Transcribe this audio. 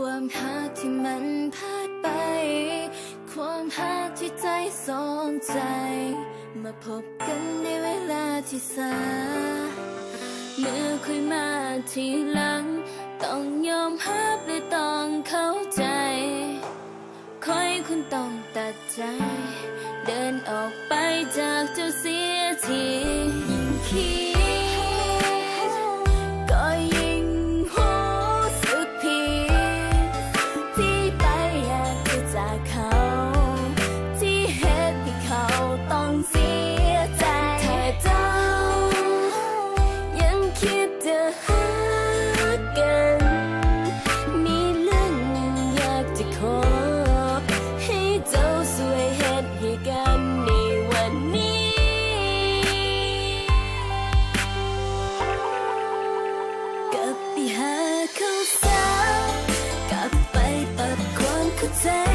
ความหักที่มันพลาดไป ความหักที่ใจสองใจ มาพบกันในเวลาที่สาเมื่อคุยมาทีหลัง ต้องยอมรับหรือต้องเข้าใจ คอยคุณต้องตัดใจ เดินออกไปจากเจ้าสี หาเขาซะกลับไปปรับความเข้าใจ